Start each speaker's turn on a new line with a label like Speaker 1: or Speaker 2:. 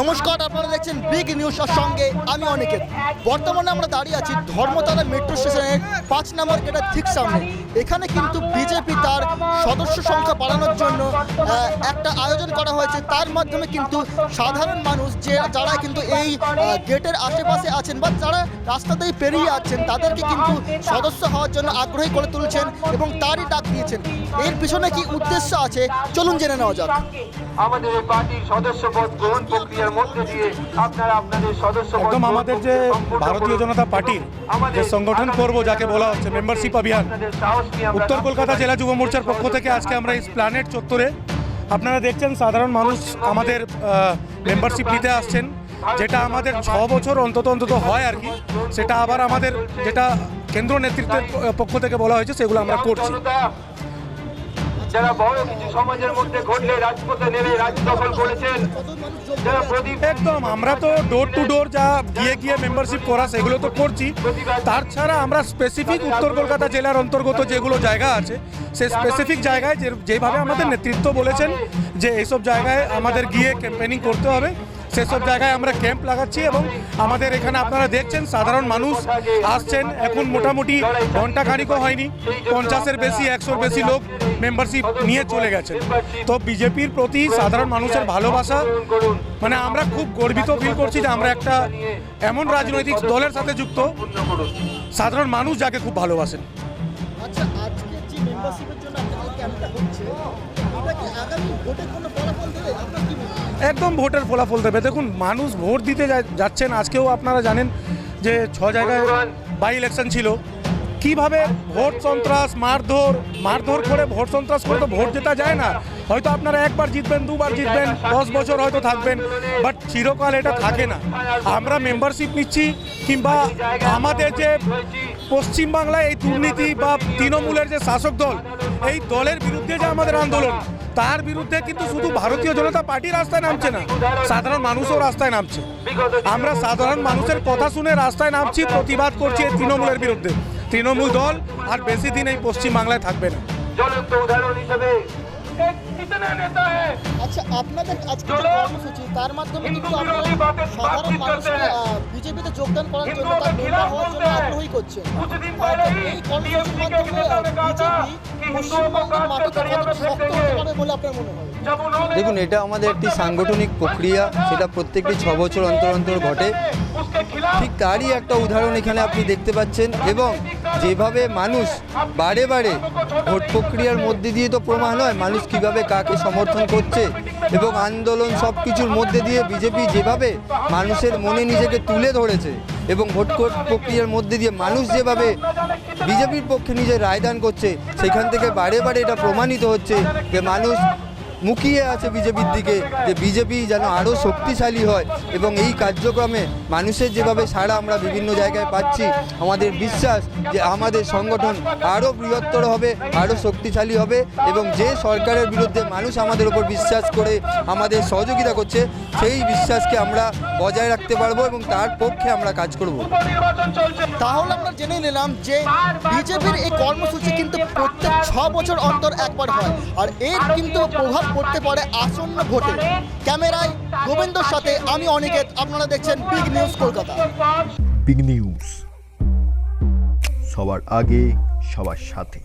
Speaker 1: নমস্কার, আপনারা দেখছেন বিগ নিউজের সঙ্গে আমি অনেকের বর্তমানে আমরা দাঁড়িয়ে আছি ধর্মতলা মেট্রো স্টেশনের পাঁচ নম্বর গেটের ঠিক সামনে। এখানে কিন্তু বিজেপি তার সদস্য সংখ্যা বাড়ানোর জন্য একটা আয়োজন করা হয়েছে। তার মাধ্যমে কিন্তু সাধারণ মানুষ যে, যারা কিন্তু এই গেটের আশেপাশে আছেন বা যারা রাস্তাতেই পেরিয়ে আছেন, তাদেরকে কিন্তু সদস্য হওয়ার জন্য আগ্রহী করে তুলছেন এবং তারই ডাক দিয়েছেন। এর পিছনে কি উদ্দেশ্য আছে? চলুন জেনে নেওয়া যাক।
Speaker 2: আমাদের পার্টির সদস্যপদ গ্রহণ প্রক্রিয়ার মধ্যে দিয়ে আপনারা আপনাদের সদস্যপদ
Speaker 3: একদম আমাদের যে ভারতীয় জনতা পার্টির যে সংগঠন পর্ব যাকে বলা হচ্ছে মেম্বারশিপ অভিযান উত্তর কলকাতা জেলা যুব মোর্চার পক্ষ থেকে আজকে আমরা এই প্ল্যানেট চত্বরে আপনারা দেখছেন সাধারণ মানুষ আমাদের মেম্বারশিপ নিতে আসছেন যেটা আমাদের ছ বছর অন্তত অন্তত হয় আর কি। সেটা আবার আমাদের যেটা কেন্দ্র নেতৃত্বের পক্ষ থেকে বলা হয়েছে সেগুলো আমরা করছি।
Speaker 2: যারা বড় কিছু সমাজের মধ্যে ঘটলে রাজপথে নেমে রাজ দখল করেছেন যারা প্রদীপ
Speaker 3: একদম আমরা তো ডোর টু ডোর যা গিয়ে গিয়ে মেম্বারশিপ করা সেগুলো তো করছি। তার ছাড়া আমরা স্পেসিফিক উত্তর কলকাতা জেলার অন্তর্গত যেগুলো জায়গা আছে সে স্পেসিফিক জায়গায় যেভাবে আমাদের নেতৃত্ব বলেছেন যে এইসব জায়গায় আমাদের গিয়ে ক্যাম্পেনিং করতে হবে। সেসব জায়গায় আমরা ক্যাম্প লাগাচ্ছি এবং আমাদের এখানে আপনারা দেখছেন, সাধারণ মানুষ আসছেন। এখন মোটামুটি ঘণ্টা খানিকও হয়নি, পঞ্চাশের বেশি, একশোর বেশি লোক মেম্বারশিপ নিয়ে চলে গেছেন। তো বিজেপির প্রতি সাধারণ মানুষের ভালোবাসা মানে আমরা খুব গর্বিত ফিল করছি যে আমরা একটা এমন রাজনৈতিক দলের সাথে যুক্ত। সাধারণ মানুষ যাকে খুব ভালোবাসেন।
Speaker 1: মেম্বারশিপের জন্য আপনাদের ক্যাম্পটা হচ্ছে এটা কি আগামী ভোটে কোনো ফলাফল দেবে? আপনার কি
Speaker 3: একদম ভোটের ফলাফল দেবে। দেখুন মানুষ ভোট দিতে যাচ্ছেন। আজকেও আপনারা জানেন যে ছ জায়গায় বাই ইলেকশন ছিল। কীভাবে ভোট সন্ত্রাস মারধর মারধর করে ভোট সন্ত্রাস করে তো ভোট জেতা যায় না? হয়তো আপনারা একবার জিতবেন দুবার জিতবেন দশ বছর হয়তো থাকবেন বাট চিরকাল এটা থাকে না। আমরা মেম্বারশিপ নিচ্ছি কিংবা আমাদের যে পশ্চিমবাংলায় এই দুর্নীতি বা তৃণমূলের যে শাসক দল এই দলের বিরুদ্ধে যে আমাদের আন্দোলন তার বিরুদ্ধে কিন্তু শুধু ভারতীয় জনতা পার্টি রাস্তায় নামছে না। সাধারণ মানুষও রাস্তায় নামছে। আমরা সাধারণ মানুষের কথা শুনে রাস্তায় নামছি প্রতিবাদ করছি এই তৃণমূলের বিরুদ্ধে। তৃণমূল দল আর বেশি দিন এই পশ্চিমবাংলায় থাকবে না।
Speaker 1: আচ্ছা আপনাদের তার মাধ্যমে কিন্তু সাধারণ মানুষকে বিজেপিতে যোগদান করার করছে আচ্ছা, বলে আপনার মনে হয়?
Speaker 4: দেখুন এটা আমাদের একটি সাংগঠনিক প্রক্রিয়া সেটা প্রত্যেকটি ছ বছর অন্তর অন্তর ঘটে। ঠিক তারই একটা উদাহরণ এখানে আপনি দেখতে পাচ্ছেন এবং যেভাবে মানুষ বারে বারে ভোট প্রক্রিয়ার মধ্যে দিয়ে তো প্রমাণ হয়, মানুষ কীভাবে কাকে সমর্থন করছে এবং আন্দোলন সব কিছুর মধ্যে দিয়ে বিজেপি যেভাবে মানুষের মনে নিজেকে তুলে ধরেছে এবং ভোট প্রক্রিয়ার মধ্যে দিয়ে মানুষ যেভাবে বিজেপির পক্ষে নিজের রায়দান করছে, সেখান থেকে বারে বারে এটা প্রমাণিত হচ্ছে যে মানুষ মুখিয়ে আছে বিজেপির দিকে যে বিজেপি যেন আরও শক্তিশালী হয় এবং এই কার্যক্রমে মানুষের যেভাবে সাড়া আমরা বিভিন্ন জায়গায় পাচ্ছি, আমাদের বিশ্বাস যে আমাদের সংগঠন আরও বৃহত্তর হবে আরও শক্তিশালী হবে এবং যে সরকারের বিরুদ্ধে মানুষ আমাদের ওপর বিশ্বাস করে আমাদের সহযোগিতা করছে সেই বিশ্বাসকে আমরা বজায় রাখতে পারব এবং তার পক্ষে আমরা কাজ করব।
Speaker 1: তাহলে আমরা জেনে নিলাম যে বিজেপির এই কর্মসূচি কিন্তু প্রত্যেক ছ বছর অন্তর একবার হয় আর এর কিন্তু প্রভাব পড়তে পারে আসন্ন ভোটে। ক্যামেরায় গোবিন্দর সাথে আমি অনিকেত আপনারা দেখছেন big news Kolkata.
Speaker 5: Big news সবার আগে সবার সাথে।